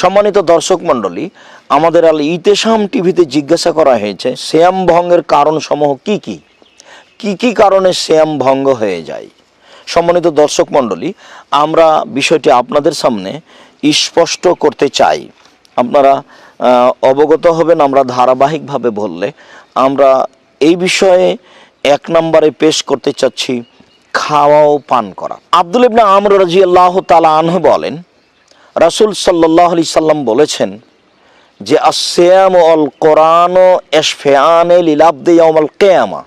সম্মানিত দর্শক মণ্ডলী, আমাদের আল ইতেশাম টিভিতে জিজ্ঞাসা করা হয়েছে, শ্যাম ভঙ্গের কারণ সমূহ কি কি? কি কি কারণে শ্যাম ভঙ্গ হয়ে যায়? সম্মানিত দর্শক মণ্ডলী, আমরা বিষয়টি আপনাদের সামনে স্পষ্ট করতে চাই। আপনারা অবগত হবেন, আমরা ধারাবাহিকভাবে বললে, আমরা এই বিষয়ে এক নম্বরে পেশ করতে চাচ্ছি, খাওয়া ও পান করা। আব্দুল ইবনা আমর রাজি আল্লাহ তালা আনহু বলেন রাসুল সাল্লাহ আলি সাল্লাম বলেছেন যে আসেয়াম অল কোরআন এসফেয়ানে লীলাব্দে ইয়ামাল কেয়ামা।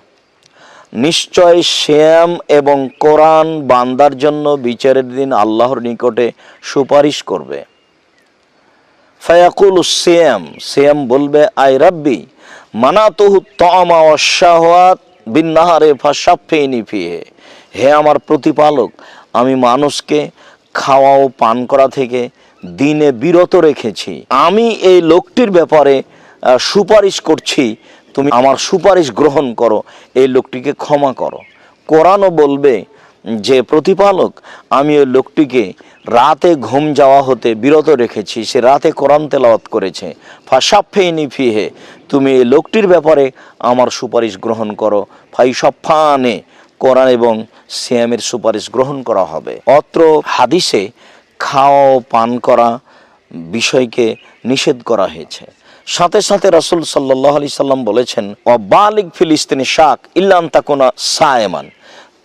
নিশ্চয় শ্যাম এবং কোরআন বান্দার জন্য বিচারের দিন আল্লাহর নিকটে সুপারিশ করবে। ফায়াকুল শ্যাম শ্যাম বলবে আই রাব্বি, মানাতুহু তমা অশাহাত বিন্নাহারে ফাশাফেইনি ফিহে। হে আমার প্রতিপালক, আমি মানুষকে খাওয়া ও পান করা থেকে দিনে বিরত রেখেছি। আমি এই লোকটির ব্যাপারে সুপারিশ করছি। তুমি আমার সুপারিশ গ্রহণ করো, এই লোকটিকে ক্ষমা করো। কোরআনও বলবে যে, প্রতিপালক, আমি ওই লোকটিকে রাতে ঘুম যাওয়া হতে বিরত রেখেছি। সে রাতে কোরআন তেলাওয়াত করেছে। ফাসাফে নিফিহে তুমি এই লোকটির ব্যাপারে আমার সুপারিশ গ্রহণ করো। ফাই সফানে কোরআন এবং সিয়ামের সুপারিশ গ্রহণ করা হবে। অত্র হাদিসে খাওয়া ও পান করা বিষয়কে নিষেধ করা হয়েছে। সাথে সাথে রাসুল সাল্লাহ আলি সাল্লাম বলেছেন অবালিক ফিলিস্তিনি শাক ইল্লাম তাকুনা সায়মান।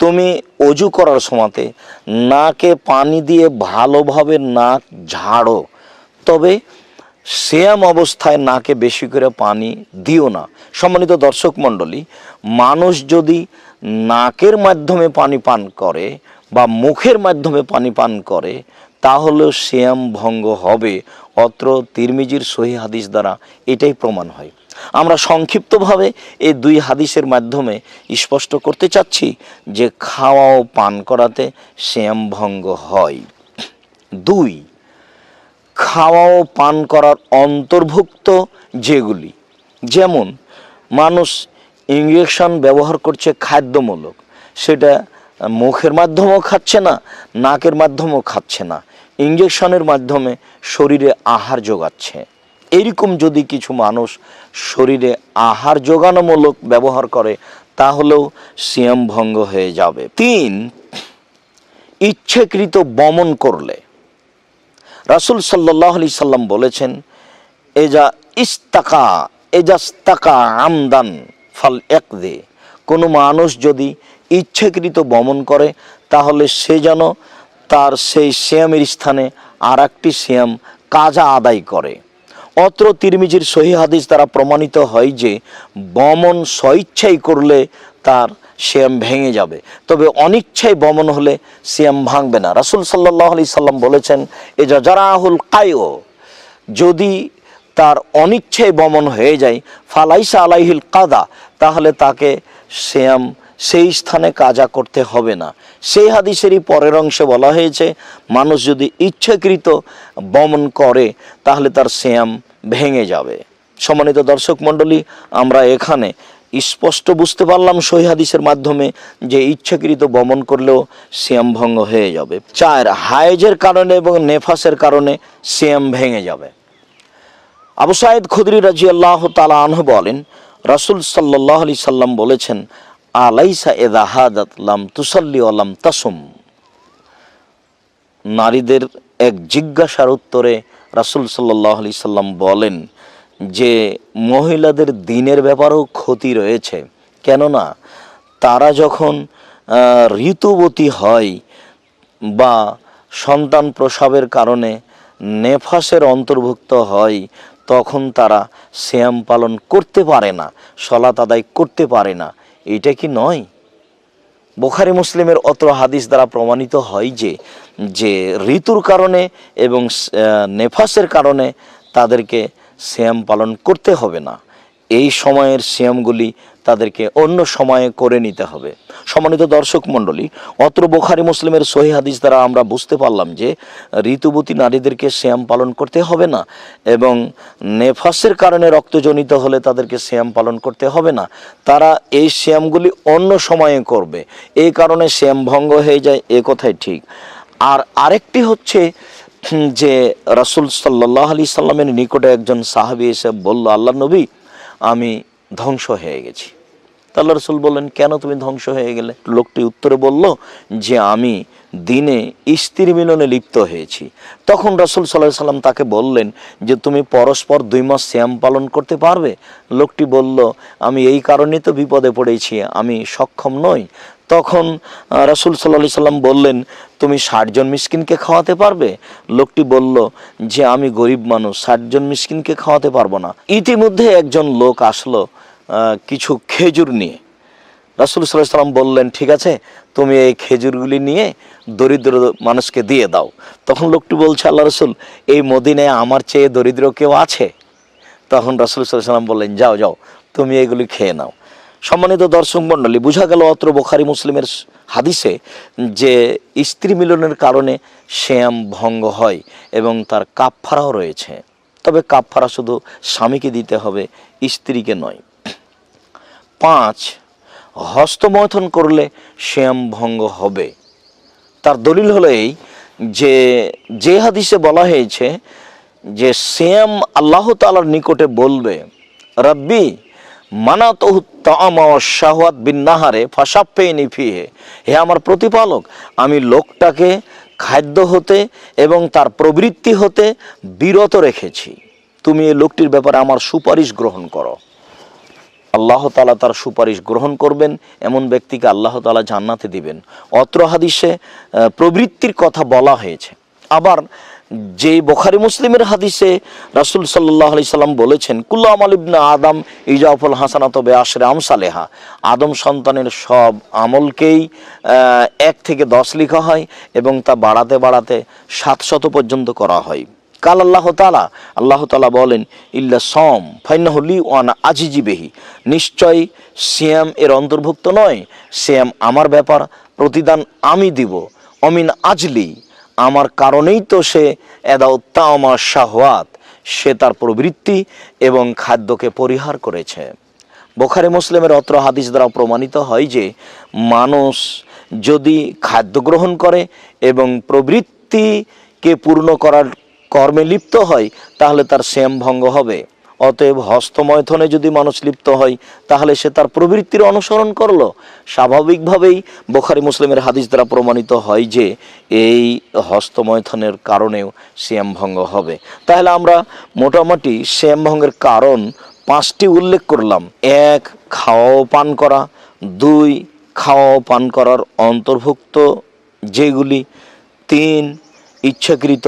তুমি অজু করার সময়তে নাকে পানি দিয়ে ভালোভাবে নাক ঝাড়ো। তবে শ্যাম অবস্থায় নাকে বেশি করে পানি দিও না। সম্মানিত দর্শক মণ্ডলী, মানুষ যদি নাকের মাধ্যমে পানি পান করে বা মুখের মাধ্যমে পানি পান করে, তাহলেও শ্যাম ভঙ্গ হবে, অত্র তিরমিজির সহি হাদিস দ্বারা এটাই প্রমাণ হয়। আমরা সংক্ষিপ্তভাবে এই দুই হাদিসের মাধ্যমে স্পষ্ট করতে চাচ্ছি যে খাওয়া ও পান করাতে শ্যাম ভঙ্গ হয়। দুই খাওয়া ও পান করার অন্তর্ভুক্ত যেগুলি, যেমন মানুষ ইঞ্জেকশন ব্যবহার করছে খাদ্যমূলক, সেটা মুখের মাধ্যমেও খাচ্ছে না, নাকের মাধ্যমেও খাচ্ছে না ইঞ্জেকশনের মাধ্যমে শরীরে আহার যোগাচ্ছে। এইরকম যদি কিছু মানুষ শরীরে আহার যোগানোমূলক ব্যবহার করে, তাহলেও সিয়াম ভঙ্গ হয়ে যাবে। তিন, ইচ্ছাকৃত বমন করলে। রাসুল সাল্লাহ আলি সাল্লাম বলেছেন, এজা ইস্তাকা এজাস্তাকা আমদান ফাল এক দে কোনো মানুষ যদি ইচ্ছাকৃত বমন করে, তাহলে সে যেন তার সেই শ্যামের স্থানে আর একটি শ্যাম কাজা আদায় করে। অত্র তিরমিজির সহি হাদিস দ্বারা প্রমাণিত হয় যে বমন স্বইচ্ছাই করলে তার শ্যাম ভেঙে যাবে। তবে অনিচ্ছায় বমন হলে শ্যাম ভাঙবে না। রাসুল সাল্লাহ আলি সাল্লাম বলেছেন এ জারাহুল কায়ো যদি তার অনিচ্ছায় বমন হয়ে যায়, ফালাইসা আলাইহিল কাদা, তাহলে তাকে শ্যাম সেই স্থানে কাজা করতে হবে না। সেই হাদিসেরই পরের অংশে বলা হয়েছে, মানুষ যদি ইচ্ছাকৃত বমন করে, তাহলে তার শ্যাম ভেঙে যাবে। সম্মানিত দর্শক মণ্ডলী, আমরা এখানে স্পষ্ট বুঝতে পারলাম সহি হাদিসের মাধ্যমে যে ইচ্ছাকৃত বমন করলেও শ্যাম ভঙ্গ হয়ে যাবে। চার হায়েজের কারণে এবং নেফাসের কারণে শ্যাম ভেঙে যাবে। আবু সাইদ খুদরি রাজি আল্লাহ তালা আনহ বলেন, রাসুল সাল্লাহ আলি সাল্লাম বলেছেন, আলাইসা এদা হাদাত লাম তুসাল্লি আলাম তাসুম। নারীদের এক জিজ্ঞাসার উত্তরে রাসুল সাল্লাহ আলি সাল্লাম বলেন যে মহিলাদের দিনের ব্যাপারেও ক্ষতি রয়েছে। কেননা তারা যখন ঋতুবতী হয় বা সন্তান প্রসবের কারণে নেফাসের অন্তর্ভুক্ত হয়, তখন তারা শ্যাম পালন করতে পারে না সলাত আদায় করতে পারে না। এটা কি নয়? বোখারি মুসলিমের অত্র হাদিস দ্বারা প্রমাণিত হয় যে যে ঋতুর কারণে এবং নেফাসের কারণে তাদেরকে শ্যাম পালন করতে হবে না। এই সময়ের শ্যামগুলি তাদেরকে অন্য সময়ে করে নিতে হবে। সম্মানিত দর্শক মণ্ডলী, অত্র বোখারি মুসলিমের সহি হাদিস দ্বারা আমরা বুঝতে পারলাম যে, ঋতুবতী নারীদেরকে শ্যাম পালন করতে হবে না এবং নেফাসের কারণে রক্তজনিত হলে তাদেরকে শ্যাম পালন করতে হবে না। তারা এই শ্যামগুলি অন্য সময়ে করবে। এই কারণে শ্যাম ভঙ্গ হয়ে যায়, এ কথাই ঠিক। আর আরেকটি হচ্ছে যে রাসুল সাল্লাহ আলি সাল্লামের নিকটে একজন সাহাবি এসে বলল আল্লাহ নবী, আমি ধ্বংস হয়ে গেছি। আল্লাহ রসুল বললেন, কেন তুমি ধ্বংস হয়ে গেলে? লোকটি উত্তরে বলল, যে আমি দিনে স্ত্রী মিলনে লিপ্ত হয়েছি। তখন রাসুল সাল্লাহ সাল্লাম তাকে বললেন, যে তুমি পরস্পর দুই মাস শ্যাম পালন করতে পারবে? লোকটি বলল, আমি এই কারণে তো বিপদে পড়েছি, আমি সক্ষম নই। তখন রাসূল সাল্লাহ সাল্লাম বললেন, তুমি ষাটজন মিসকিনকে খাওয়াতে পারবে? লোকটি বলল, যে আমি গরিব মানুষ ষাটজন মিসকিনকে খাওয়াতে পারব না। ইতিমধ্যে একজন লোক আসলো কিছু খেজুর নিয়ে। রাসুল সাল্লাহ সাল্লাম বললেন, ঠিক আছে, তুমি এই খেজুরগুলি নিয়ে দরিদ্র মানুষকে দিয়ে দাও। তখন লোকটি বলছে, আল্লাহ রসুল, এই মদিনায় আমার চেয়ে দরিদ্র কেউ আছে? তখন রাসুল সাল্লাহ সাল্লাম বললেন, যাও যাও, তুমি এগুলি খেয়ে নাও। সম্মানিত দর্শক মণ্ডলী, বোঝা গেল অত্র বোখারি মুসলিমের হাদিসে যে স্ত্রী মিলনের কারণে শ্যাম ভঙ্গ হয় এবং তার কাপফারাও রয়েছে। তবে কাপফারা শুধু স্বামীকে দিতে হবে, স্ত্রীকে নয়। পাঁচ হস্তমৈথন করলে শ্যাম ভঙ্গ হবে। তার দলিল হলো এই যে যে হাদিসে বলা হয়েছে যে শ্যাম আল্লাহ তালার নিকটে বলবে, রব্বি মানা তহু তামাওয়াত বিন্নাহারে ফাঁসাপ্পে নিফিহে হে আমার প্রতিপালক, আমি লোকটাকে খাদ্য হতে এবং তার প্রবৃত্তি হতে বিরত রেখেছি। তুমি এই লোকটির ব্যাপারে আমার সুপারিশ গ্রহণ করো। আল্লাহ তালা তার সুপারিশ গ্রহণ করবেন, এমন ব্যক্তিকে আল্লাহ তালা জান্নাতে দিবেন। অত্র হাদিসে প্রবৃত্তির কথা বলা হয়েছে। আবার যে বোখারি মুসলিমের হাদিসে রাসুল সাল্লাহ আলি সাল্লাম বলেছেন কুল্লা আমাল ইবনা আদম ইজাফুল হাসানাত বে আশরে আমসালেহা। আদম সন্তানের সব আমলকেই এক থেকে দশ লেখা হয় এবং তা বাড়াতে বাড়াতে সাতশত পর্যন্ত করা হয়। কাল আল্লাহ তালা আল্লাহ তালা বলেন, ইল্লা সম ফাইনাহলি ওয়ান আজিজি বেহি নিশ্চয় সিয়াম এর অন্তর্ভুক্ত নয়, সিয়াম আমার ব্যাপার, প্রতিদান আমি দিব। অমিন আজলি, আমার কারণেই তো সে এদাও তামা শাহওয়াত, সে তার প্রবৃত্তি এবং খাদ্যকে পরিহার করেছে। বোখারে মুসলিমের অত্র হাদিস দ্বারা প্রমাণিত হয় যে, মানুষ যদি খাদ্য গ্রহণ করে এবং প্রবৃত্তিকে পূর্ণ করার কর্মে লিপ্ত হয়, তাহলে তার শ্যাম ভঙ্গ হবে। অতএব হস্তমৈথনে যদি মানুষ লিপ্ত হয়, তাহলে সে তার প্রবৃত্তির অনুসরণ করল। স্বাভাবিকভাবেই বোখারি মুসলিমের হাদিস দ্বারা প্রমাণিত হয় যে, এই হস্তমৈথনের কারণেও শ্যাম ভঙ্গ হবে। তাহলে আমরা মোটামুটি শ্যাম ভঙ্গের কারণ পাঁচটি উল্লেখ করলাম। এক খাওয়া পান করা। দুই খাওয়া পান করার অন্তর্ভুক্ত যেগুলি। তিন, ইচ্ছাকৃত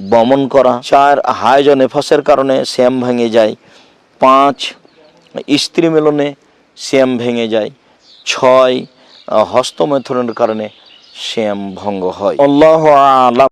বমন করা। চার হায়জ নেফাসের কারণে শ্যাম ভেঙে যায়। পাঁচ, স্ত্রী মেলনে শ্যাম ভেঙে যায়। ছয়, হস্তমৈথুনের কারণে শ্যাম ভঙ্গ হয়। আল্লাহ আলাম।